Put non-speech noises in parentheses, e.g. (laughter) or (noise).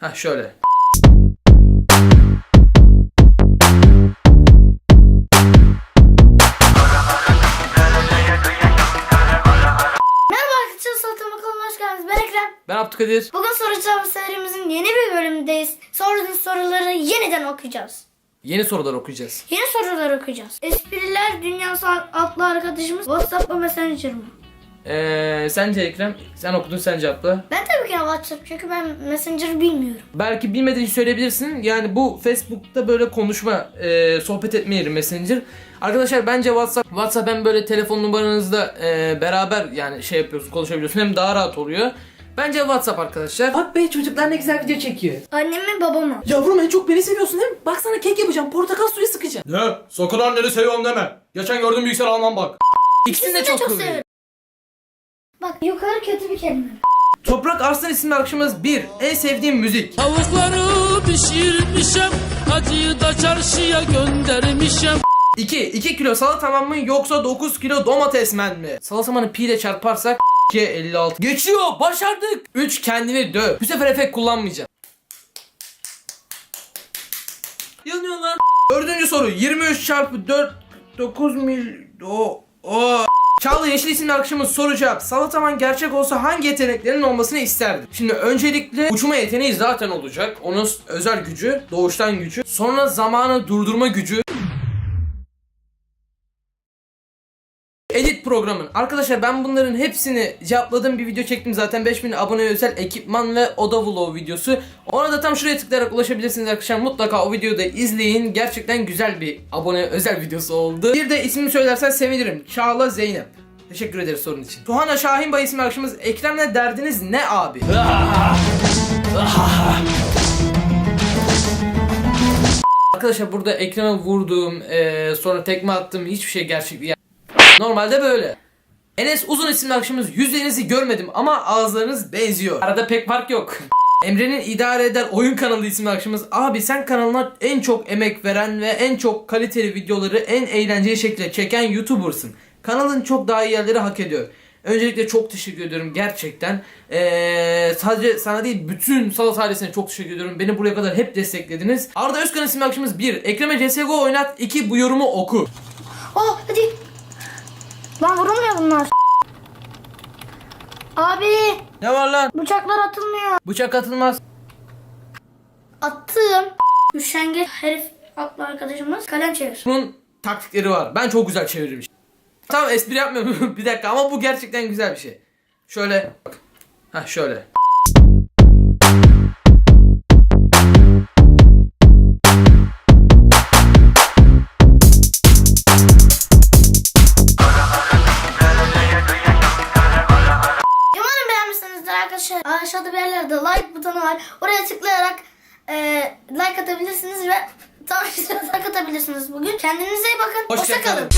Ha şöyle. Merhaba arkadaşlar Salata Bakalım hoş geldiniz. Ben Ekrem. Ben Abdülkadir. Bugün soru cevap serimizin yeni bir bölümündeyiz. Sorduğunuz soruları yeniden okuyacağız. Yeni sorular okuyacağız. Yeni sorular okuyacağız. Espriler Dünyası adlı arkadaşımız WhatsApp mı Messenger mı? Ee, sence Ekrem? Sen okudun sen cevapla. Ben ki de WhatsApp çünkü ben Messenger bilmiyorum. Belki bilmediğin için söyleyebilirsin. Yani bu Facebook'ta böyle konuşma, e, sohbet etme yeri Messenger. Arkadaşlar bence WhatsApp, WhatsApp hem böyle telefon numaranızda e, beraber yani şey yapıyorsun, konuşabiliyorsun hem daha rahat oluyor. Bence WhatsApp arkadaşlar. Bak be çocuklar ne güzel video çekiyor. Annem mi babam mı? Yavrum en çok beni seviyorsun değil mi? Bak sana kek yapacağım, portakal suyu sıkacağım. Ne? Sakın anneni seviyorum deme. Geçen gördüm bilgisayar almam bak. İkisini de çok, seviyorum. severim. Bak yukarı kötü bir kelime. Toprak Arslan isimli arkadaşımız 1. En sevdiğim müzik. Tavukları pişirmişem Hacıyı da çarşıya göndermişem 2. 2 kilo salata mı yoksa 9 kilo domates men mi? Salatamanı pi ile çarparsak 2 56. Geçiyor başardık. 3 kendini döv. Bu sefer efekt kullanmayacağım. Yanıyor lan. Dördüncü soru 23 çarpı 4 9 mil o o Çağla Yeşil isimli arkadaşımız soru cevap. Salataman gerçek olsa hangi yeteneklerin olmasını isterdi? Şimdi öncelikle uçma yeteneği zaten olacak. Onun özel gücü, doğuştan gücü. Sonra zamanı durdurma gücü. Edit programın. Arkadaşlar ben bunların hepsini cevapladığım bir video çektim zaten 5000 abone özel ekipman ve oda vlog videosu. Ona da tam şuraya tıklayarak ulaşabilirsiniz arkadaşlar. Mutlaka o videoyu da izleyin. Gerçekten güzel bir abone özel videosu oldu. Bir de ismini söylersen sevinirim. Çağla Zeynep. Teşekkür ederiz sorun için. Tuhana Şahin Bay isimli arkadaşımız Ekrem'le derdiniz ne abi? Arkadaşlar burada Ekrem'e vurduğum, eee, sonra tekme attığım hiçbir şey gerçek değil. Normalde böyle. Enes Uzun isimli arkadaşımız yüzlerinizi görmedim ama ağızlarınız benziyor. Arada pek fark yok. (laughs) Emre'nin idare eder oyun kanalı isimli arkadaşımız abi sen kanalına en çok emek veren ve en çok kaliteli videoları en eğlenceli şekilde çeken YouTuber'sın. Kanalın çok daha iyi yerleri hak ediyor. Öncelikle çok teşekkür ediyorum gerçekten. Ee, sadece sana değil bütün Salat ailesine çok teşekkür ediyorum. Beni buraya kadar hep desteklediniz. Arda Özkan isimli arkadaşımız 1. Ekrem'e CSGO oynat 2. Bu yorumu oku. Oh hadi. Lan vurulmuyor bunlar. Abi Ne var lan? bıçaklar atılmıyor. Bıçak atılmaz. Attım. Üşengeç herif adlı arkadaşımız kalem çevir. Bunun taktikleri var. Ben çok güzel çeviririm. Tamam espri yapmıyorum (laughs) bir dakika ama bu gerçekten güzel bir şey. Şöyle bak. Ha şöyle. Arkadaşlar. Aşağıda bir yerlerde like butonu var. Oraya tıklayarak e, like atabilirsiniz ve tam like atabilirsiniz bugün. Kendinize iyi bakın. Hoşça Hoşça kalın.